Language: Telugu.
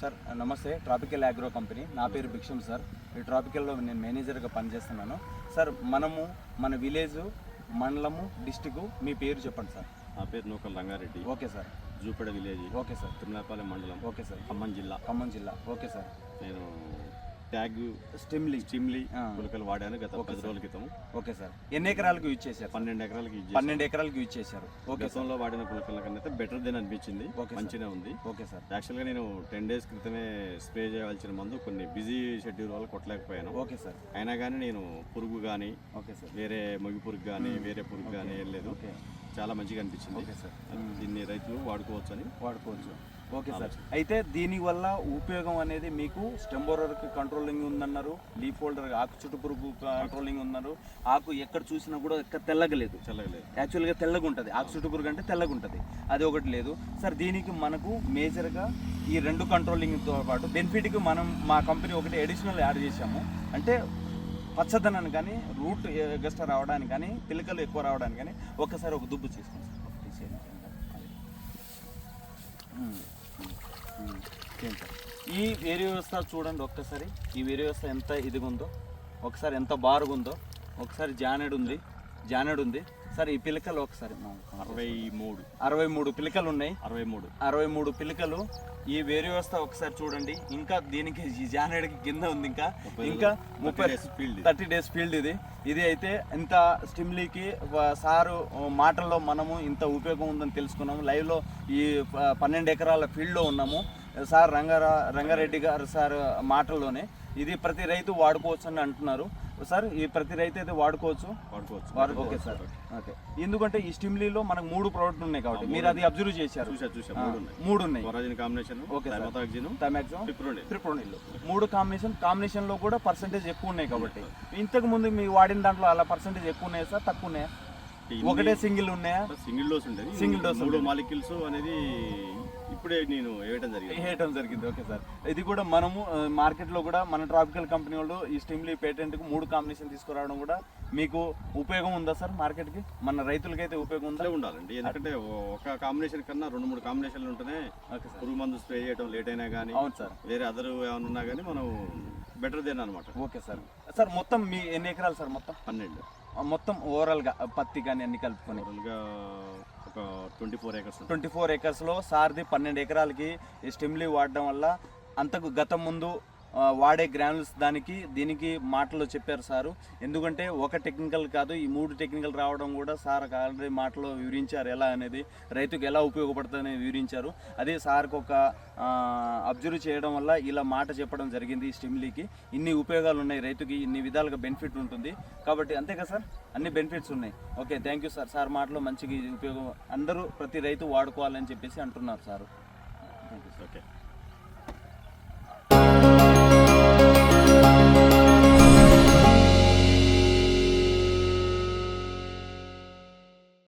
సార్ నమస్తే. ట్రాపికల్ అగ్రో కంపెనీ నా పేరు భిక్షం సార్. ఈ ట్రాపికల్లో నేను మేనేజర్గా పనిచేస్తున్నాను. సార్ మనము మన విలేజ్ మండలము డిస్టిక్ మీ పేరు చెప్పండి సార్. నా పేరు Nukal Rangareddy. Okay sir. Jupeda village okay sir. Tirumalapalem mandal. Okay sir. Khammam జిల్లా. ఖమ్మం జిల్లా. Okay sir. నేను ట్యాగ్ స్టిమ్లీ. స్టిమ్లీ. పులకలు వాడాను గత ఓకే పది. రోజుల క్రితం. Okay sir. ఎన్ని ఎకరాలకు యూజ్ చేశారు? పన్నెండు ఎకరాలకి ఇది పన్నెండు ఎకరాలకు యూజ్ చేశారు. ఓకే గతంలో వాడిన పులకల కన్నా బెటర్ దెన్ అనిపించింది. మంచిగా ఉంది. Okay sir. యాక్చువల్గా నేను టెన్ డేస్ క్రితమే స్ప్రే చేయవలసిన మందు కొన్ని బిజీ షెడ్యూల్ వల్ల కొట్టలేకపోయాను. Okay sir. అయినా కానీ నేను పురుగు కానీ ఓకే సార్. వేరే మొగి పురుగు కానీ వేరే పురుగు కానీ ఏం లేదు. ఓకే. చాలా మంచిగా అనిపించింది. Okay sir. దీన్ని రైతులు వాడుకోవచ్చు అని వాడుకోవచ్చు. Okay sir. అయితే దీనివల్ల ఉపయోగం అనేది మీకు స్టెంబోరర్కి కంట్రోలింగ్ ఉందన్నారు లీఫ్ హోల్డర్ ఆకు చుట్టు పురుగు కంట్రోలింగ్ ఉన్నారు ఆకు ఎక్కడ చూసినా కూడా ఎక్కడ తెల్లగలేదు. చల్లగలేదు యాక్చువల్గా తెల్లగా ఉంటుంది ఆకు చుట్టు పురుగు అంటే తెల్లగా ఉంటుంది అది ఒకటి లేదు. సార్ దీనికి మనకు మేజర్గా ఈ రెండు కంట్రోలింగ్తో పాటు బెనిఫిట్కి మనం మా కంపెనీ ఒకటి అడిషనల్ యాడ్ చేసాము అంటే పచ్చదనాన్ని కానీ రూట్ గస్ట్ రావడానికి కానీ పిలకలు ఎక్కువ రావడానికి కానీ ఒక్కసారి ఒక దుబ్బు చేసుకోండి సార్. ఒకటి. చేయండి. సార్. ఈ వేరే వ్యవస్థ చూడండి ఒక్కసారి. ఈ వేరే వ్యవస్థ ఎంత ఇదిగుందో ఒకసారి ఎంత బారుగుందో ఒకసారి జానెడ్ ఉంది జానెడ్ ఉంది. సార్ ఈ పిలకలు ఒకసారి అరవై మూడు. అరవై మూడు పిలకలు ఉన్నాయి అరవై మూడు. అరవై మూడు పిలకలు. ఈ వేరే వ్యవస్థ ఒకసారి చూడండి. ఇంకా దీనికి జానెడ్కి కింద ఉంది ఇంకా. ఇంకా ముప్పై 30 days field ఇది. థర్టీ డేస్ ఫీల్డ్ ఇది. ఇది అయితే ఇంత స్టిమ్లీకి సారు మాటల్లో మనము ఇంత ఉపయోగం ఉందని తెలుసుకున్నాము. లైవ్లో ఈ పన్నెండు ఎకరాల ఫీల్డ్లో ఉన్నాము. సార్ రంగారా రంగారెడ్డి గారు సార్ మాటల్లోనే ఇది ప్రతి రైతు వాడుకోవచ్చు అని అంటున్నారు. సార్ ఈ ప్రతి రైతు అయితే వాడుకోవచ్చు? వాడుకోవచ్చు. వాడు ఓకే సార్. ఓకే. ఎందుకంటే ఈ స్టిమ్లీలో మనకు మూడు ప్రోడక్ట్లు ఉన్నాయి కాబట్టి మీరు అది అబ్జర్వ్ చేశారు. మూడు ఉన్నాయి. మూడు ఉన్నాయి. కొరాజిన్ కాంబినేషన్ ఓకే మూడు కాంబినేషన్ కాంబినేషన్లో కూడా పర్సంటేజ్ ఎక్కువ ఉన్నాయి కాబట్టి. ఇంతకు ముందు మీ వాడిన దాంట్లో అలా పర్సంటేజ్ ఎక్కువ ఉన్నాయా సార్? తక్కువ ఉన్నాయా? ఒకటే సింగిల్ ఉన్నాయా? సింగిల్ డోస్ ఉండేది. Single dose మూడు మాలిక్యూల్స్ అనేది ఇప్పుడే నేను వేయడం జరిగింది. వేయటం జరిగింది. Okay sir. ఇది కూడా మనము ఆ, మార్కెట్లో కూడా మన ట్రాపికల్ కంపెనీ వాళ్ళు ఈ స్టిమ్లీ పేటెంట్కు మూడు కాంబినేషన్ తీసుకురావడం కూడా మీకు ఉపయోగం ఉందా సార్ మార్కెట్కి మన రైతులకైతే ఉపయోగం ఉందా? ఉండాలండి. ఎందుకంటే ఒక కాంబినేషన్ కన్నా రెండు మూడు కాంబినేషన్లు ఉంటేనే పురుగు మందు స్ప్రే చేయడం లేట్ అయినా కానీ అవును సార్. వేరే అదర్ ఏమైనా ఉన్నా కానీ మనం బెటర్ దేన్ అనమాట ఓకే సార్. సార్ మొత్తం మీ ఎన్ని ఎకరాలు సార్ మొత్తం? పన్నెండు. మొత్తం ఓవరాల్గా పత్తి కానీ అన్ని కలుపుకొని? ఓవరాల్గా ఒక twenty four acres twenty four ఎకర్స్లో సార్ది పన్నెండు ఎకరాలకి స్టిమ్లీ వాడడం వల్ల అంతకు గతం ముందు వాడే గ్రానుల్స్ దానికి దీనికి మాటలో చెప్పారు సారు. ఎందుకంటే ఒక టెక్నికల్ కాదు ఈ మూడు టెక్నికల్ రావడం కూడా సార్ ఆల్రెడీ మాటలో వివరించారు ఎలా అనేది రైతుకు ఎలా ఉపయోగపడుతుందని వివరించారు. అదే సార్కి ఒక అబ్జర్వ్ చేయడం వల్ల ఇలా మాట చెప్పడం జరిగింది ఈ స్టిమ్లీకి. ఇన్ని ఉపయోగాలు ఉన్నాయి రైతుకి ఇన్ని విధాలుగా బెనిఫిట్ ఉంటుంది. కాబట్టి అంతే కదా సార్? అన్ని బెనిఫిట్స్ ఉన్నాయి. Okay thank you sir. Sir మాటలో మంచిగా ఉపయోగం అందరూ ప్రతి రైతు వాడుకోవాలని చెప్పేసి అంటున్నారు సార్. Thank you okay.